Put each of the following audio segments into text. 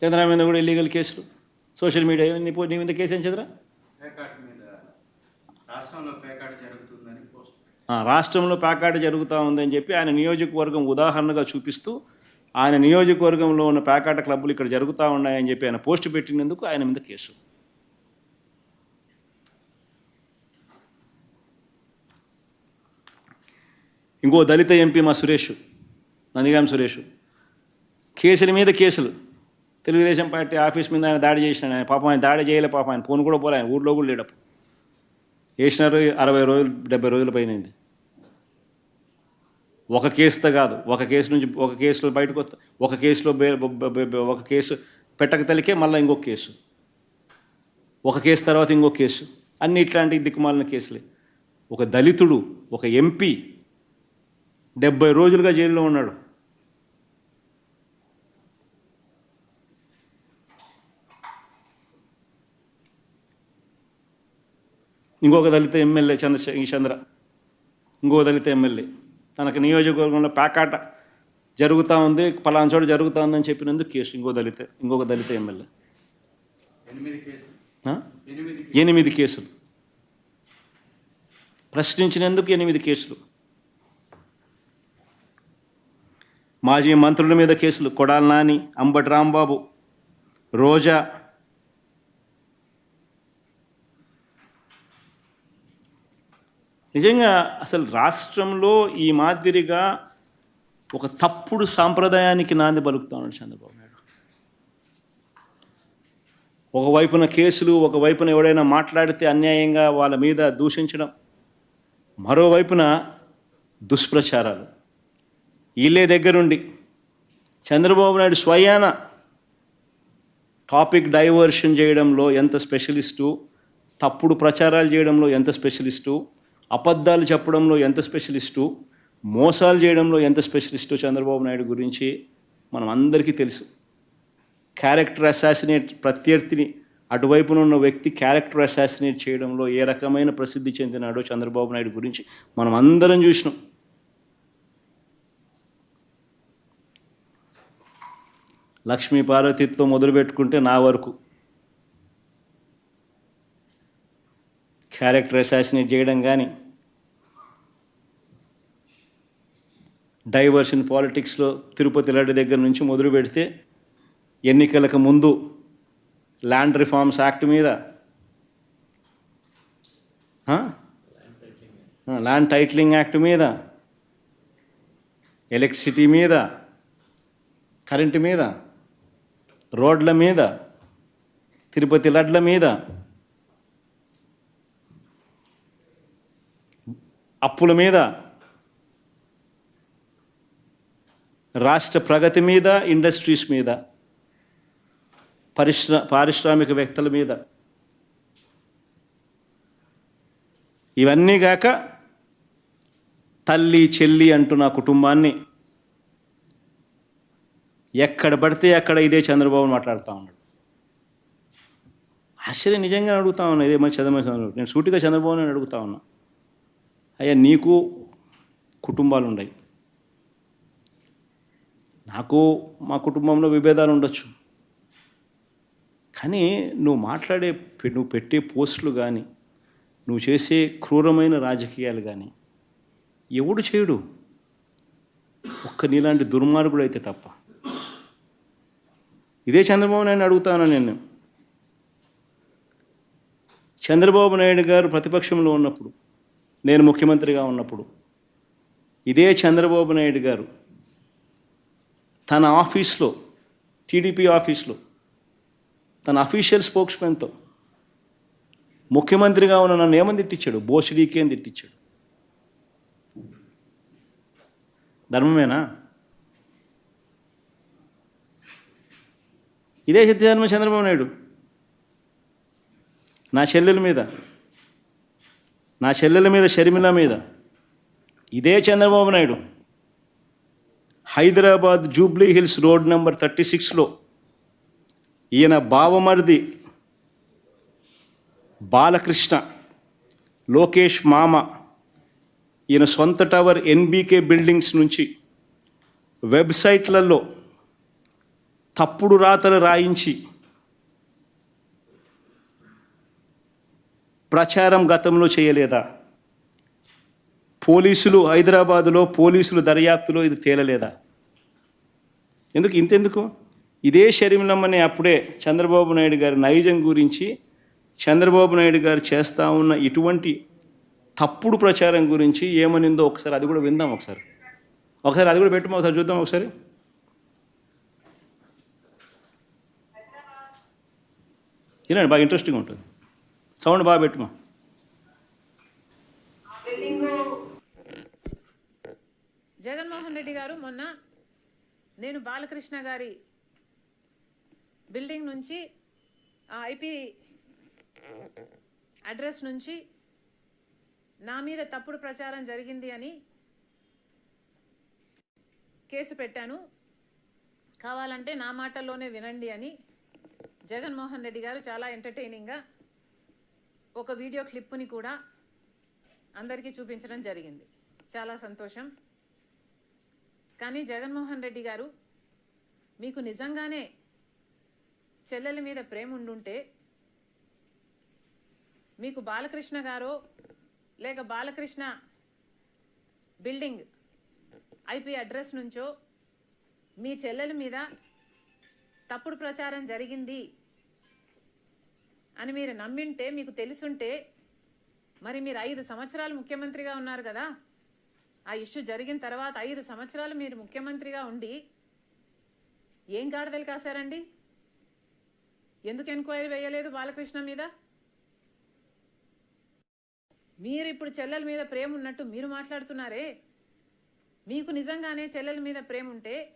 చంద్రబాబు మీద కూడా ఇల్లీగల్ కేసులు. సోషల్ మీడియా నీ నీ మీద కేసు ఏం చంద్ర? రాష్ట్రంలో ప్యాకాట జరుగుతూ ఉందని చెప్పి ఆయన నియోజకవర్గం ఉదాహరణగా చూపిస్తూ ఆయన నియోజకవర్గంలో ఉన్న ప్యాకాట క్లబ్బులు ఇక్కడ జరుగుతూ ఉన్నాయని చెప్పి ఆయన పోస్ట్ పెట్టినందుకు ఆయన మీద కేసు. ఇంకో దళిత ఎంపీ మా సురేష్ నందిగాం సురేష్. కేసుల మీద కేసులు. తెలుగుదేశం పార్టీ ఆఫీస్ మీద ఆయన దాడి చేసిన ఆయన పాపం ఆయన దాడి చేయలే పాపం ఆయన ఫోన్ కూడా పోలే ఆయన ఊర్లో కూడా లేడప్పుడు చేసినారు అరవై రోజులు డెబ్బై రోజుల పైనది ఒక కేసుతో కాదు ఒక కేసు నుంచి ఒక కేసులో బయటకు వస్తా ఒక కేసులో బే ఒక కేసు పెట్టక తలికే మళ్ళీ ఇంకొక కేసు. ఒక కేసు తర్వాత ఇంకొక కేసు. అన్ని ఇట్లాంటి దిక్కుమాలిన కేసులే. ఒక దళితుడు ఒక ఎంపీ డెబ్బై రోజులుగా జైల్లో ఉన్నాడు. ఇంకొక దళిత ఎమ్మెల్యే చంద్ర చంద్ర. ఇంకో దళిత ఎమ్మెల్యే. తనకు నియోజకవర్గంలో ప్యాకాట జరుగుతూ ఉంది పలానా చోట జరుగుతూ ఉందని చెప్పినందుకు కేసు ఇంకో దళిత ఇంకొక దళిత ఎమ్మెల్యే. ఎనిమిది కేసులు. ప్రశ్నించినందుకు ఎనిమిది కేసులు. మాజీ మంత్రుల మీద కేసులు. కొడాల నాని అంబటి రాంబాబు రోజా నిజంగా అసలు రాష్ట్రంలో ఈ మాదిరిగా ఒక తప్పుడు సాంప్రదాయానికి నాంది పలుకుతా ఉన్నాడు చంద్రబాబు నాయుడు. ఒకవైపున కేసులు ఒకవైపున ఎవడైనా మాట్లాడితే అన్యాయంగా వాళ్ళ మీద దూషించడం మరోవైపున దుష్ప్రచారాలు. వీళ్ళే దగ్గరుండి చంద్రబాబు నాయుడు స్వయాన టాపిక్ డైవర్షన్ చేయడంలో ఎంత స్పెషలిస్టు తప్పుడు ప్రచారాలు చేయడంలో ఎంత స్పెషలిస్టు అబద్ధాలు చెప్పడంలో ఎంత స్పెషలిస్టు మోసాలు చేయడంలో ఎంత స్పెషలిస్టు చంద్రబాబు నాయుడు గురించి మనం అందరికీ తెలుసు. క్యారెక్టర్ అసాసినేట్ ప్రత్యర్థిని అటువైపున ఉన్న వ్యక్తి క్యారెక్టర్ అసాసినేట్ చేయడంలో ఏ రకమైన ప్రసిద్ధి చెందినాడో చంద్రబాబు నాయుడు గురించి మనం అందరం చూసినాం. లక్ష్మీ పార్వతితో మొదలుపెట్టుకుంటే నా వరకు. క్యారెక్టర్ అసాసినేట్ చేయడం కానీ డైవర్షన్ పాలిటిక్స్లో తిరుపతి లడ్డు దగ్గర నుంచి మొదలు పెడితే ఎన్నికలకు ముందు ల్యాండ్ రిఫార్మ్స్ యాక్ట్ మీద ల్యాండ్ టైటిలింగ్ యాక్ట్ మీద ఎలక్ట్రిసిటీ మీద కరెంటు మీద రోడ్ల మీద తిరుపతి లడ్ల మీద అప్పుల మీద రాష్ట్ర ప్రగతి మీద ఇండస్ట్రీస్ మీద పరిశ్ర పారిశ్రామిక వ్యక్తుల మీద. ఇవన్నీ గాక తల్లి చెల్లి అంటూ నా కుటుంబాన్ని ఎక్కడ పడితే అక్కడ ఇదే చంద్రబాబు మాట్లాడుతూ ఉన్నాడు. ఆశ్చర్యం నిజంగా అడుగుతా ఉన్నా ఇదే మంచి చంద్రబాబు నేను సూటిగా చంద్రబాబు అని అడుగుతా ఉన్నా. అయ్యా నీకు కుటుంబాలు ఉన్నాయి నాకు మా కుటుంబంలో విభేదాలు ఉండొచ్చు కానీ నువ్వు మాట్లాడే నువ్వు పెట్టే పోస్టులు కానీ నువ్వు చేసే క్రూరమైన రాజకీయాలు కానీ ఎవడు చేయడు. ఒక్క నీలాంటి దుర్మార్గుడు అయితే తప్ప. ఇదే చంద్రబాబు నాయుడు అడుగుతాను నేను? చంద్రబాబు నాయుడు గారు ప్రతిపక్షంలో ఉన్నప్పుడు నేను ముఖ్యమంత్రిగా ఉన్నప్పుడు. ఇదే చంద్రబాబు నాయుడు గారు తన ఆఫీస్లో టీడీపీ ఆఫీస్లో తన అఫీషియల్ స్పోక్స్మెన్తో ముఖ్యమంత్రిగా ఉన్న నన్ను ఏమని తిట్టించాడు? బోసిడీకి అని తిట్టించాడు. ధర్మమేనా? ఇదే సిద్ధార్థ చంద్రబాబు నాయుడు. నా చెల్లెల మీద నా చెల్లెల మీద షర్మిల మీద. ఇదే Chandrababu Naidu. Hyderabad Jubilee Hills road number thirty సిక్స్లో ఈయన బావమరిది బాలకృష్ణ లోకేష్ మామ ఈయన సొంత టవర్ ఎన్బీకే బిల్డింగ్స్ నుంచి వెబ్సైట్లలో తప్పుడు రాతలు రాయించి ప్రచారం గతంలో చేయలేదా? పోలీసులు హైదరాబాదులో పోలీసులు దర్యాప్తులో ఇది తేలలేదా? ఎందుకు? ఇంతెందుకు? ఇదే షర్మిలమ్మని అప్పుడే చంద్రబాబు నాయుడు గారి నైజం గురించి చంద్రబాబు నాయుడు గారు చేస్తూ ఉన్న ఇటువంటి తప్పుడు ప్రచారం గురించి ఏమనిందో ఒకసారి అది కూడా విందాం ఒకసారి. ఒకసారి అది కూడా పెట్టమా? ఒకసారి చూద్దాం ఒకసారి. వినండి బాగా ఇంట్రెస్టింగ్ ఉంటుంది. సౌండ్ బాగా పెట్టుమా జగన్మోహన్ రెడ్డి గారు మొన్న నేను బాలకృష్ణ గారి బిల్డింగ్ నుంచి ఆ ఐపీ అడ్రస్ నుంచి నా మీద తప్పుడు ప్రచారం జరిగింది అని కేసు పెట్టాను. కావాలంటే నా మాటల్లోనే వినండి అని జగన్మోహన్ రెడ్డి గారు చాలా ఎంటర్టైనింగ్గా ఒక వీడియో క్లిప్పుని కూడా అందరికీ చూపించడం జరిగింది. చాలా సంతోషం. కానీ జగన్మోహన్ రెడ్డి గారు మీకు నిజంగానే చెల్లెల మీద ప్రేమ ఉండుంటే మీకు బాలకృష్ణ గారో లేక బాలకృష్ణ బిల్డింగ్ ఐపీ అడ్రస్ నుంచో మీ చెల్లెల మీద తప్పుడు ప్రచారం జరిగింది అని మీరు నమ్మింటే మీకు తెలుసుంటే మరి మీరు ఐదు సంవత్సరాలు ముఖ్యమంత్రిగా ఉన్నారు కదా. ఆ ఇష్యూ జరిగిన తర్వాత ఐదు సంవత్సరాలు మీరు ముఖ్యమంత్రిగా ఉండి ఏం గాడిదలు కాశారండి? ఎందుకు ఎంక్వైరీ వేయలేదు బాలకృష్ణ మీద? మీరు ఇప్పుడు చెల్లెల మీద ప్రేమ ఉన్నట్టు మీరు మాట్లాడుతున్నారే? మీకు నిజంగానే చెల్లెల మీద ప్రేమ ఉంటే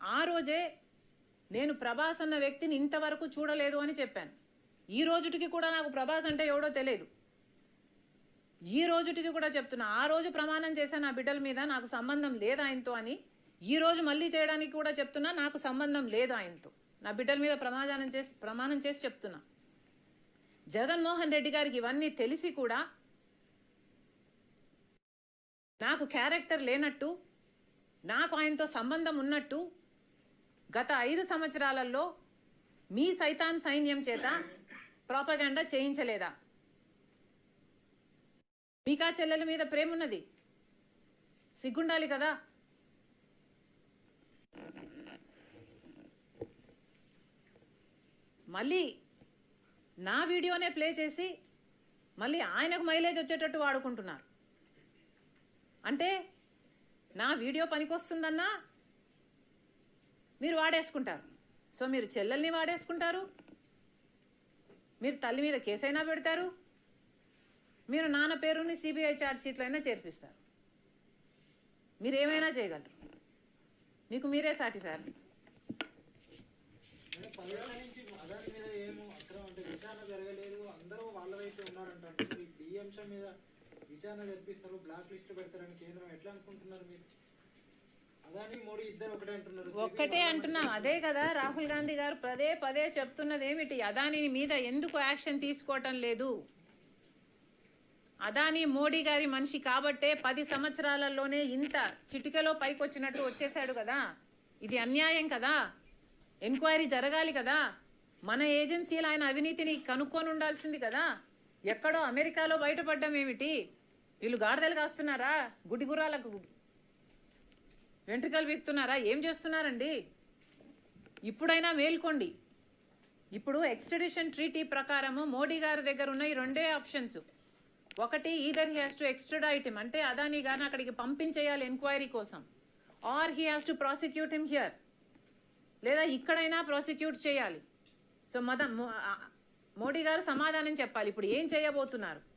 ఆ రోజే నేను ప్రభాస్ అన్న వ్యక్తిని ఇంతవరకు చూడలేదు అని చెప్పాను. ఈ రోజుటికి కూడా నాకు ప్రభాస్ అంటే ఎవడో తెలియదు ఈ రోజుటికి కూడా చెప్తున్నా ఆ రోజు ప్రమాణం చేశాను నా బిడ్డల మీద నాకు సంబంధం లేదు ఆయనతో అని ఈ రోజు మళ్ళీ చేయడానికి కూడా చెప్తున్నా నాకు సంబంధం లేదు ఆయనతో. నా బిడ్డల మీద ప్రమాదానం చేసి ప్రమాణం చేసి చెప్తున్నా. జగన్మోహన్ రెడ్డి గారికి ఇవన్నీ తెలిసి కూడా నాకు క్యారెక్టర్ లేనట్టు నాకు ఆయనతో సంబంధం ఉన్నట్టు గత ఐదు సంవత్సరాలలో మీ సైతాన్ సైన్యం చేత ప్రాపగండా చేయించలేదా? మీకా చెల్లెల మీద ప్రేమ ఉన్నది? సిగ్గుండాలి కదా? మళ్ళీ నా వీడియోనే ప్లే చేసి మళ్ళీ ఆయనకు మైలేజ్ వచ్చేటట్టు వాడుకుంటున్నారు. అంటే నా వీడియో పనికొస్తుందన్నా మీరు వాడేసుకుంటారు. సో మీరు చెల్లెల్ని వాడేసుకుంటారు. మీరు తల్లి మీద కేసైనా పెడతారు. మీరు నాన్న పేరుని సిబిఐ ఛార్జ్ షీట్లో అయినా చేర్పిస్తారు. మీరు ఏమైనా చేయగలరు. మీకు మీరే సాటి సార్. మీద ఏమో అంటే విచారణ జరగలేదు. అందరూ వాళ్ళ వైపు అంశం మీద విచారణ జరిపిస్తారు బ్లాక్ లిస్ట్ పెడతారని కేంద్రం ఎట్లా అనుకుంటున్నారు మీరు అదాని మోడీ ఇద్దరు ఒకటే అంటున్నారు ఒక్కటే అంటున్నాం. అదే కదా రాహుల్ గాంధీ గారు పదే పదే చెప్తున్నది ఏమిటి అదాని మీద ఎందుకు యాక్షన్ తీసుకోవటం లేదు? అదాని మోడీ గారి మనిషి కాబట్టే పది సంవత్సరాలలోనే ఇంత చిటికలో పైకి వచ్చినట్టు వచ్చేసాడు కదా. ఇది అన్యాయం కదా? ఎంక్వైరీ జరగాలి కదా? మన ఏజెన్సీలు ఆయన అవినీతిని కనుక్కొని ఉండాల్సింది కదా? ఎక్కడో అమెరికాలో బయటపడ్డం ఏమిటి? వీళ్ళు గాడిదలు కాస్తున్నారా? గుడి గుర్రాలకు వెంట్రుకలు వీక్తున్నారా? ఏం చేస్తున్నారండి? ఇప్పుడైనా మేల్కోండి. ఇప్పుడు ఎక్స్ట్రడిషన్ ట్రీటీ ప్రకారము మోడీ గారి దగ్గర ఉన్న ఈ రెండే ఆప్షన్స్. ఒకటి either he has to extradite him అంటే అదాని గారిని అక్కడికి పంపించేయాలి ఎంక్వైరీ కోసం. Or he has to prosecute him here లేదా ఇక్కడైనా ప్రాసిక్యూట్ చేయాలి. సో మద మోడీ గారు సమాధానం చెప్పాలి. ఇప్పుడు ఏం చేయబోతున్నారు?